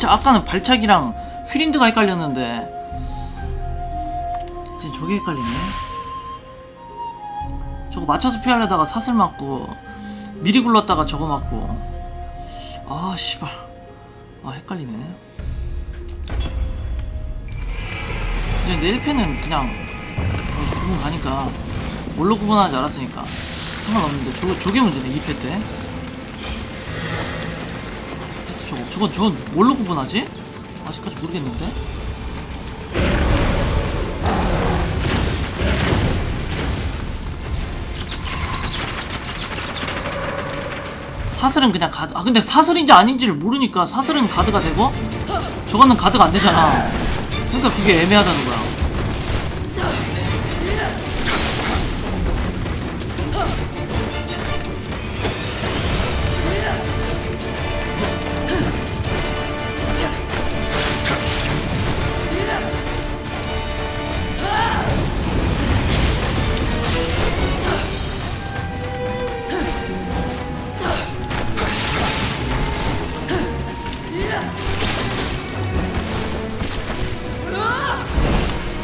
자, 아까는 발차기랑 휘린드가 헷갈렸는데. 이제 저게 헷갈리네. 저거 맞춰서 피하려다가 사슬 맞고 미리 굴렀다가 저거 맞고. 아 씨발. 아 헷갈리네. 그냥 내 1패는 그냥 구분 가니까. 뭘로 구분하는지 알았으니까. 상관없는데. 저거, 저게 문제네 2패 때 저건 저건 뭘로 구분하지? 아직까지 모르겠는데? 사슬은 그냥 가드 아 근데 사슬인지 아닌지를 모르니까 사슬은 가드가 되고 저거는 가드가 안 되잖아. 그러니까 그게 애매하다는 거야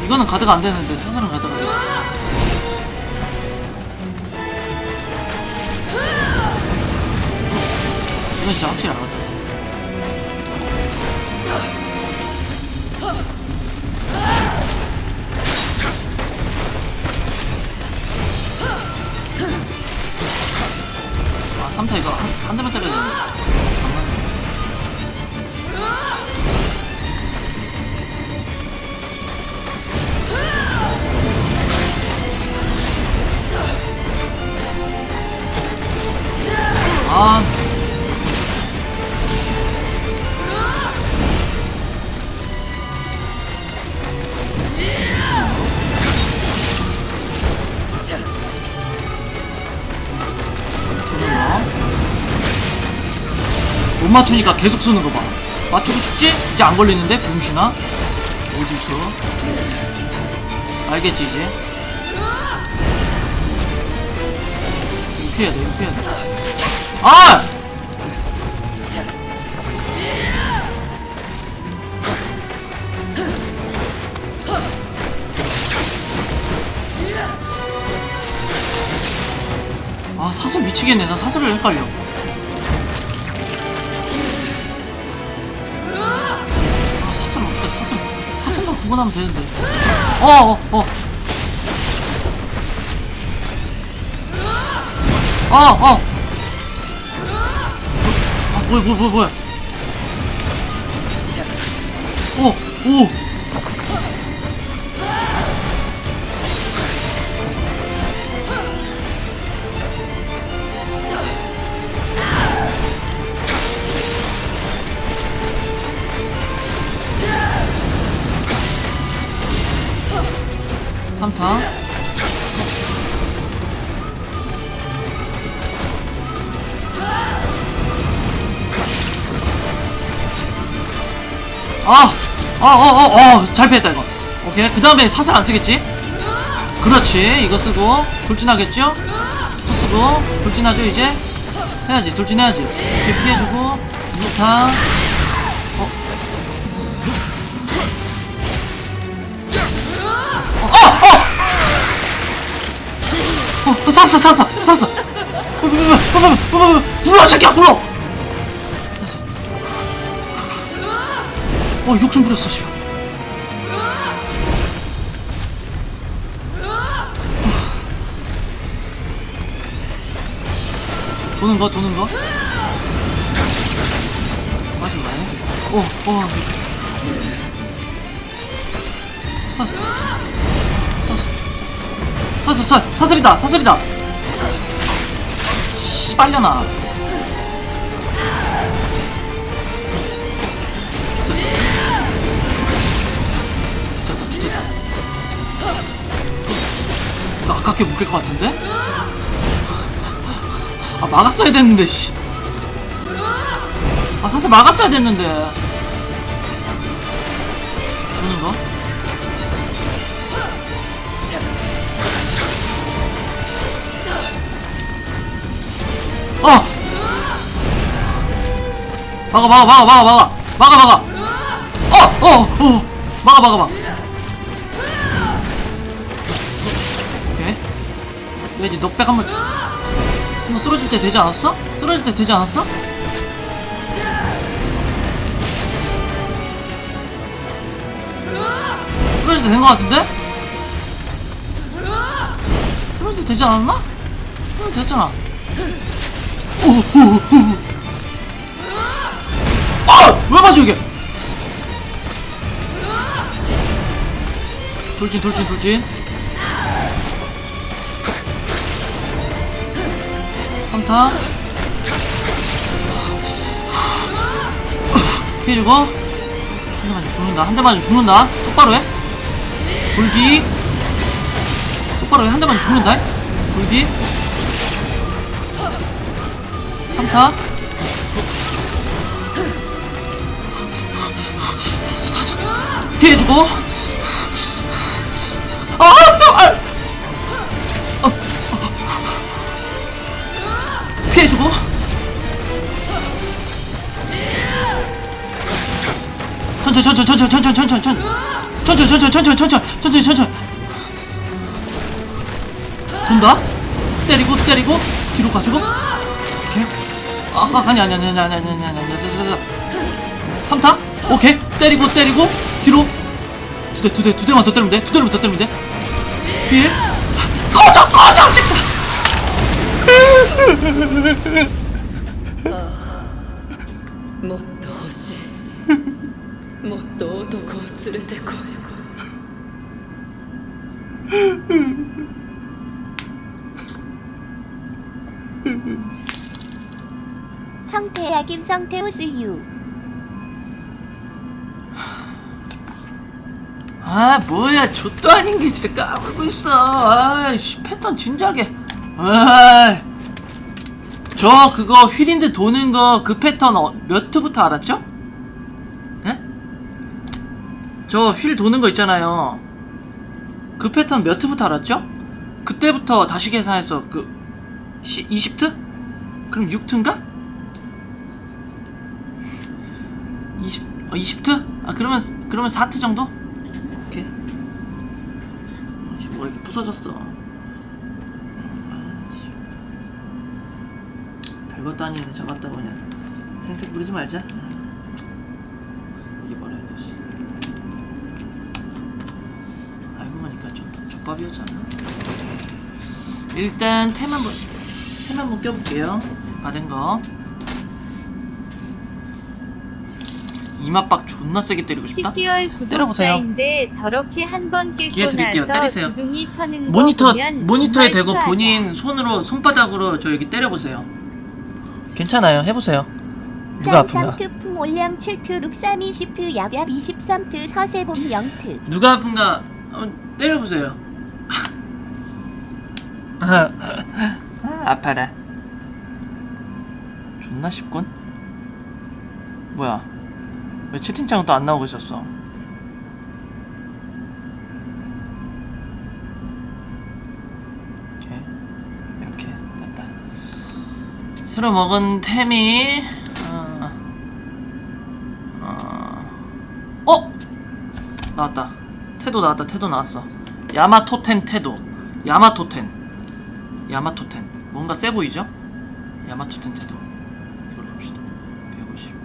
이거는 가드가 안 되는데 사슬은 가드가 돼 이건 진짜 확실히 알았다 아 3타 이거 한, 한 대만 때려야 되는데 아 못 맞추니까 계속 쓰는 거 봐. 맞추고 싶지? 이제 안 걸리는데? 붕신아? 어디서? 알겠지, 이제? 이거 피해야 돼, 이거 피해야 돼. 아! 아, 사슬 미치겠네. 나 사슬을 헷갈려. 아, 사슬 어떻게 사슬 사슬만 구분하면 되는데 어어어 어, 어. 어, 어. 아 뭐야 뭐야 뭐야 뭐야? 오오. 삼타 아! 아, 어, 어, 어, 잘 피했다, 이거. 오케이. 그 다음에 사슬 안 쓰겠지? 그렇지. 이거 쓰고, 돌진하겠죠? 또 쓰고, 돌진하죠, 이제? 해야지, 돌진해야지. 이렇게 피해주고, 2타. 어? 어, 어! 어, 어, 샀어, 샀어, 샀어! 어, 뭐, 뭐, 뭐, 뭐, 뭐, 뭐, 뭐, 굴러, 새끼야, 굴러! 어 욕심 부렸어 씨발. 도는 거 도는 거? 빠지고 가네 어어. 사슬. 사슬. 사슬 사 사슬이다 사슬이다. 씨발려나 나 아깝게 묶일 것 같은데? 아 막았어야 됐는데 씨. 아 사실 막았어야 됐는데 거? 어! 막아 막아 막아 막아 막아 막아 막아 어 어 어 막아 막아 막아 왜지 넉백 한번 한번 쓰러질 때 되지 않았어? 쓰러질 때 되지 않았어? 쓰러질 때된거 같은데? 쓰러질 때 되지 않았나? 쓰러질 때 됐잖아 아! 왜 맞아 이게? 돌진 돌진 돌진 3타 피해주고. 한 대 맞아 죽는다. 한 대 맞아 죽는다. 똑바로 해. 돌기. 똑바로 해한 대 맞아 죽는다. 돌기. 3타 피해주고. 아! 아! 피해주고 천천히 천천히 천천히 천천히 천천히 천천히 천천히 천천히 천천히 천천히 천천히 천천히 돈다 때리고 때리고 뒤로 가지고 오케이 아 아, 아니 아니 아니 아니 아니 아니 아니 아니 아니 3타 오케이 때리고 때리고 뒤로 두대두대두 대만 더 때리면 돼두 대만 더 때리면 돼 피해 꺼져 꺼져 새끼 もっと欲しいもっと男を連れてこい 성태야 김성태우 수유 아 뭐야 좆도 아닌 게 진짜 까불고 있어 아이씨 패턴 진작에 아 저 그거 휠인데 도는 거 그 패턴 어, 몇 회부터 알았죠? 네? 저 휠 도는 거 있잖아요 그 패턴 몇 회부터 알았죠? 그때부터 다시 계산해서 그 시, 20트? 그럼 6트인가? 20, 어, 20트? 아 그러면 그러면 4트 정도? 오케이. 아씨, 뭐가 이렇게 부서졌어. 아닌 애 잡았다고 그냥 생색 부리지 말자. 이게 뭐라 해야 되지? 알고 보니까 좀 족밥이었잖아. 일단 템 한번 템 한번 껴볼게요. 받은 거. 이마박 존나 세게 때리고 싶다. 10개월 때려보세요. 구독자인데 저렇게 한 번 깨고 드릴게요. 나서 때리세요. 주둥이 터는 모니터 거 보면 모니터에 대고. 본인 손으로 손바닥으로 저 여기 때려보세요. 괜찮아요. 해보세요. 누가 아픈가? 짬삼트 올량 7트 룩삼 20트 야갑 23트 서세봄 0트 누가 아픈가? 한번 때려보세요. 아, 아파라. 존나 쉽군. 뭐야? 왜 채팅창은 또 안 나오고 있었어? 새로 먹은 템이 어, 어, 어? 나왔다. 태도 나왔다. 태도 나왔어. 야마토텐 태도. 야마토텐. 야마토텐. 뭔가 세 보이죠? 야마토텐 태도. 이걸로 갑시다. 150.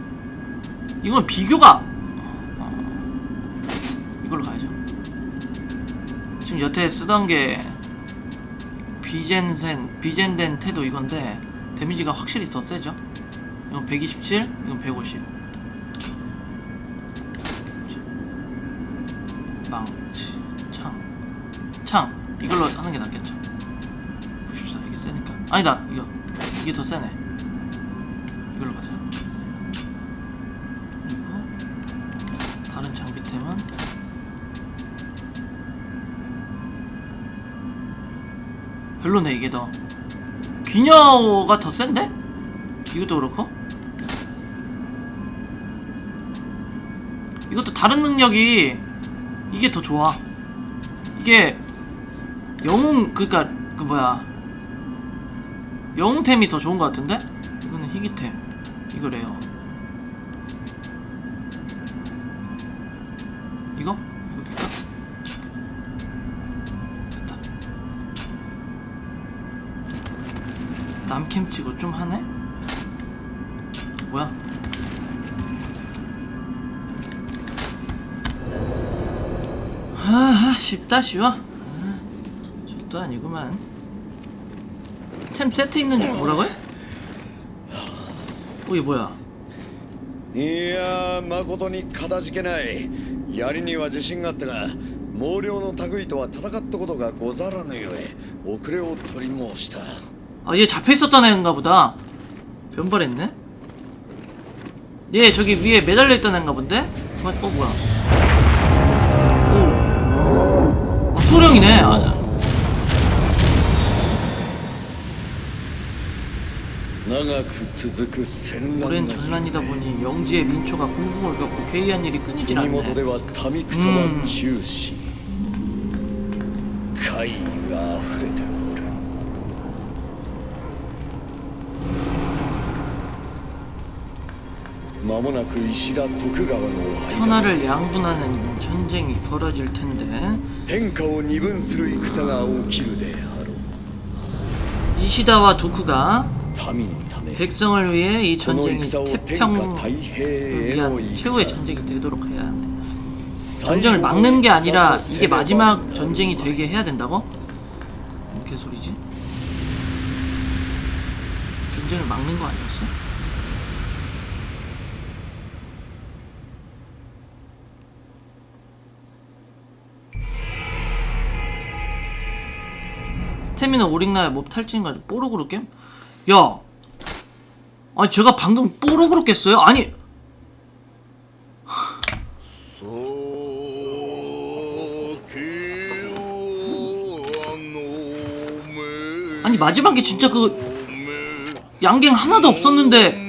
이건 비교가. 어, 이걸로 가야죠. 지금 여태 쓰던 게 비젠센 비젠된 태도 이건데 데미지가 확실히 더 세죠. 이건 127, 이건 150. 망치 창. 창 이걸로 하는 게 낫겠죠 94 이게 세니까 아니다 이거 이게 더 세네 이걸로 가자 그리고 다른 장비템은 별로네 이게 더 귀녀가 더 센데? 이것도 그렇고 이것도 다른 능력이 이게 더 좋아. 이게 영웅 그니까 그 뭐야 영웅템이 더 좋은 것 같은데? 이거는 희귀템 이거래요. 캠 찍어 좀 하네? 뭐야? 아 쉽다 쉬워 아, 쉽도 아니구만 템 세트 있는 줄 뭐라고요? 어 이게 뭐야 いやー誠にかたじけない槍には自信があったが毛量の類とは戦ったことがござらぬゆえ遅れを取り申した 아, 얘 잡혀있었던 애인가 보다. 변발했네? 얘 저기 위에 매달려있던 애인가 본데? 어, 어, 뭐야. 오. 아, 소령이네. 아, 오랜 전란이다 보니 영지의 민초가 공공을 겪고 괴이한 일이 끊이질 않네. 음. 民草は窮し怪異が溢れておる間もなく石田徳川の間で 천하를 양분하는 전쟁이 벌어질 텐데 天下を二分する戦が起きるであろ 이시다와 도쿠가 う民のため 백성을 위해 이 この 전쟁이 戦を天下 태평을 太平への 위한 戦 최후의 전쟁이 되도록 해야 하네. 最後 전쟁을 の 막는 게 아니라 戦とせ 이게 ねば 마지막 전쟁이 되게 해야 된다고? 뭔 개소리지? 전쟁을 막는 거 아니었어? 스태미나 오링나의 몹 탈진 가지고 뽀로그룹 게임? 야! 아니 제가 방금 뽀로그룹 깼어요? 아니! 아니 마지막에 진짜 그 양갱 하나도 없었는데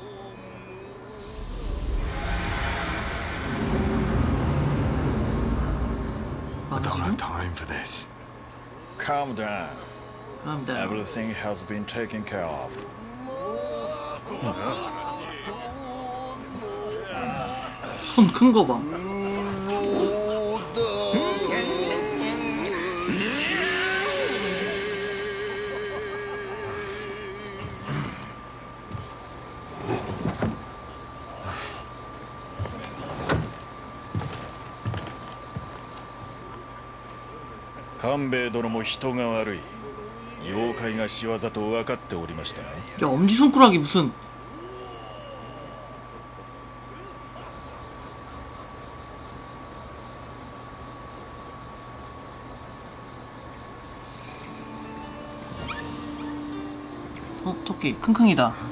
Calm down. 그럼 돼 Everything has been taken care of. 손 큰 거 봐. 官兵衛殿も人が悪い。妖怪が仕業と分かっておりましたな。 야 엄지손가락이 무슨 어 토끼 킁킁이다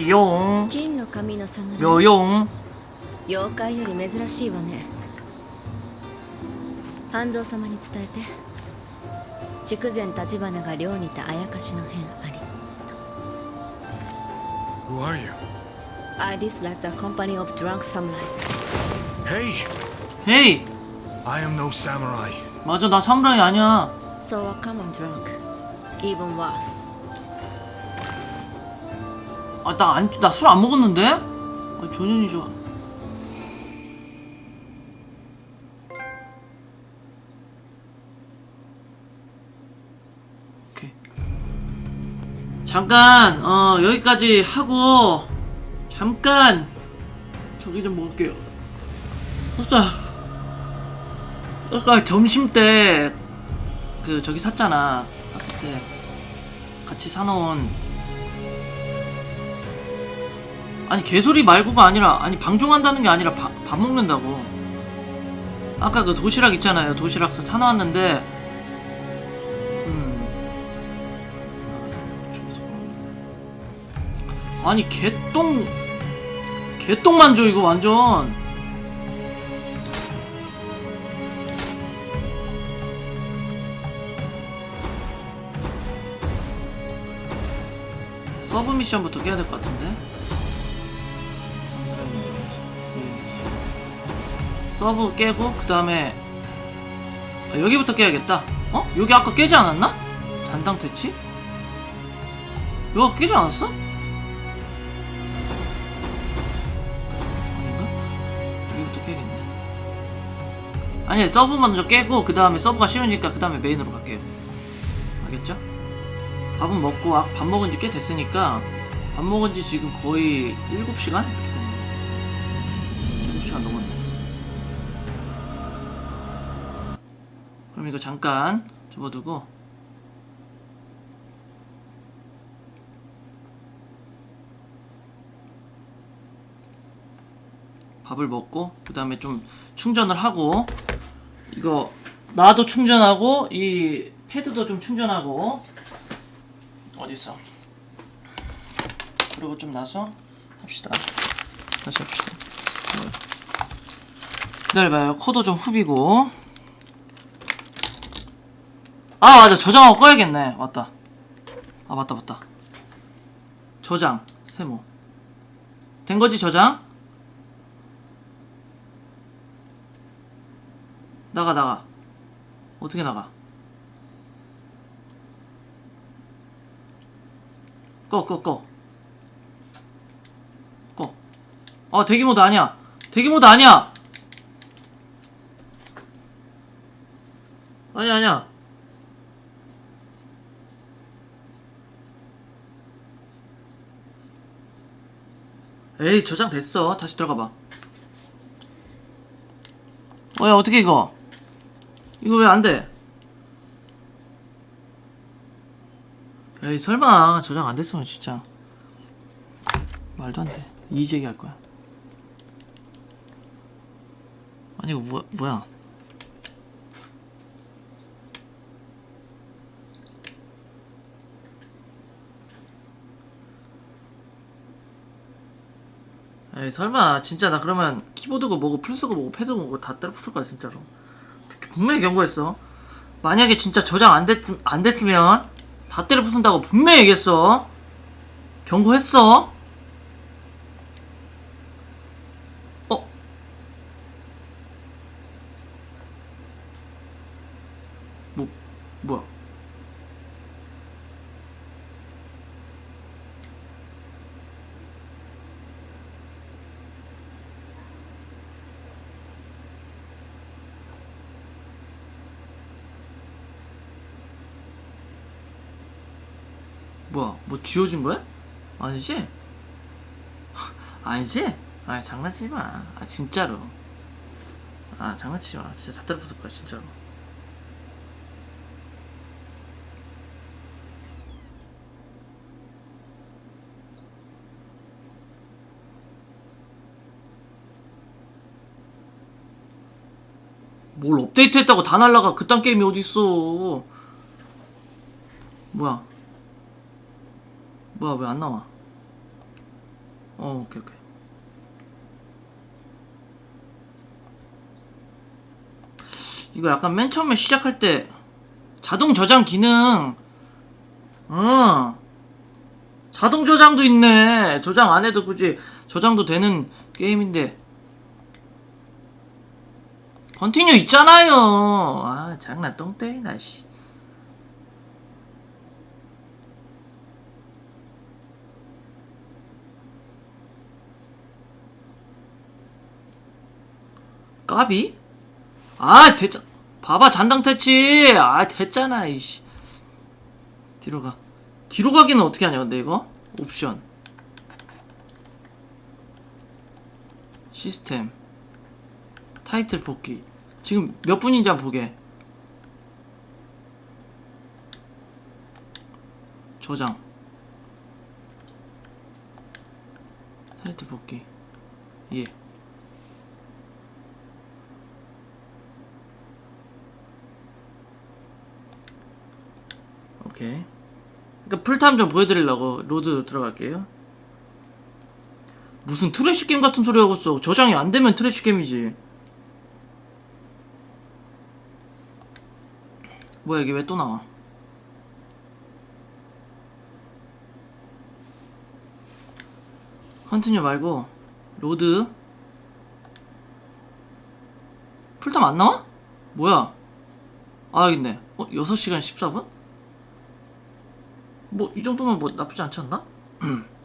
띠용 金の髪の侍 묘용 妖怪より珍しいわね半蔵様に伝えて筑前立花が寮にてあやかしの変あり Who are you? I dislike the company of drunk samurai Hey! 헤이 I am no samurai. 맞아 나 사무라이 아니야 So a common drunk Even worse 아 나 안 나 술 안 먹었는데? 아 조년이 좋아 오케이. 잠깐 어 여기까지 하고 잠깐 저기 좀 먹을게요. 아까 아까 점심 때 그 저기 샀잖아. 샀을 때 같이 사놓은 아니 개소리 말고가 아니라 아니 방종한다는 게 아니라 밥, 밥 먹는다고 아까 그 도시락 있잖아요. 도시락 사놓았는데, 음. 아니, 개똥, 개똥만져, 이거 완전. 서브 미션부터 깨야 될 것 같은데? 서브 깨고 그 다음에 여기부터 깨야겠다 어? 여기 아까 깨지 않았나? 잔당 퇴치? 여기 깨지 않았어? 아닌가? 여기부터 깨야겠네 아니 서브 먼저 깨고 그 다음에 서브가 쉬우니까 그 다음에 메인으로 갈게요 알겠죠? 밥은 먹고 아, 밥 먹은 지 꽤 됐으니까 밥 먹은 지 지금 거의 7시간? 이렇게 됐네 7시간 그럼 이거 잠깐 접어두고. 밥을 먹고 그 다음에 좀 충전을 하고 이거 나도 충전하고 이 패드도 좀 충전하고. 어딨어? 그리고 좀 나서 합시다. 다시 합시다. 네. 기다려봐요. 코도 좀 후비고 아 맞아. 저장하고 꺼야겠네. 맞다. 아 맞다 맞다. 저장. 세모. 된거지 저장? 나가 나가. 어떻게 나가? 꺼 꺼 꺼. 꺼. 아 대기 모드 아니야. 대기 모드 아니야. 아니야 아니야 에이 저장 됐어. 다시 들어가봐. 어야 어떻게 이거? 이거 왜 안돼? 에이 설마. 저장 안 됐으면 진짜 말도 안돼. 이의제기 할 거야. 아니 이거 뭐, 뭐야 에이 설마 진짜 나 그러면 키보드고 뭐고 플스고 뭐고 패드고 뭐고 다 따로 부술 거야 진짜로. 분명히 경고했어. 만약에 진짜 저장 안, 됐, 안 됐으면 다 때려 부순다고 분명히 얘기했어. 경고했어 어? 뭐 뭐야 뭐야 뭐 지워진 거야? 아니지? 아니지? 아 장난치지 마. 아 진짜로. 아 장난치지 마. 진짜 다 때려부술 거야 진짜로. 뭘 업데이트했다고 다 날라가 그딴 게임이 어딨어 뭐야 뭐야 왜 안 나와? 어 오케이 오케이. 이거 약간 맨 처음에 시작할 때 자동 저장 기능. 어. 자동 저장도 있네. 저장 안 해도 굳이 저장도 되는 게임인데. 컨티뉴 있잖아요. 아 장난 똥 때리나 씨 까비? 아 됐잖아 봐봐 잔당 퇴치. 아 됐잖아 이씨. 뒤로 가. 뒤로 가기는 어떻게 하냐 근데 이거? 옵션. 시스템. 타이틀 복귀 지금 몇 분인지 한번 보게. 저장. 타이틀 복귀 예 오케이. 그러니까 풀타임 좀 보여드리려고 로드 들어갈게요. 무슨 트래시 게임 같은 소리 하고 있어. 저장이 안 되면 트래시 게임이지. 뭐야 이게 왜 또 나와? 컨티뉴 말고 로드 풀타임 안 나와? 뭐야? 아 있네. 어? 6시간 14분? 뭐 이 정도면 뭐 나쁘지 않지 않나?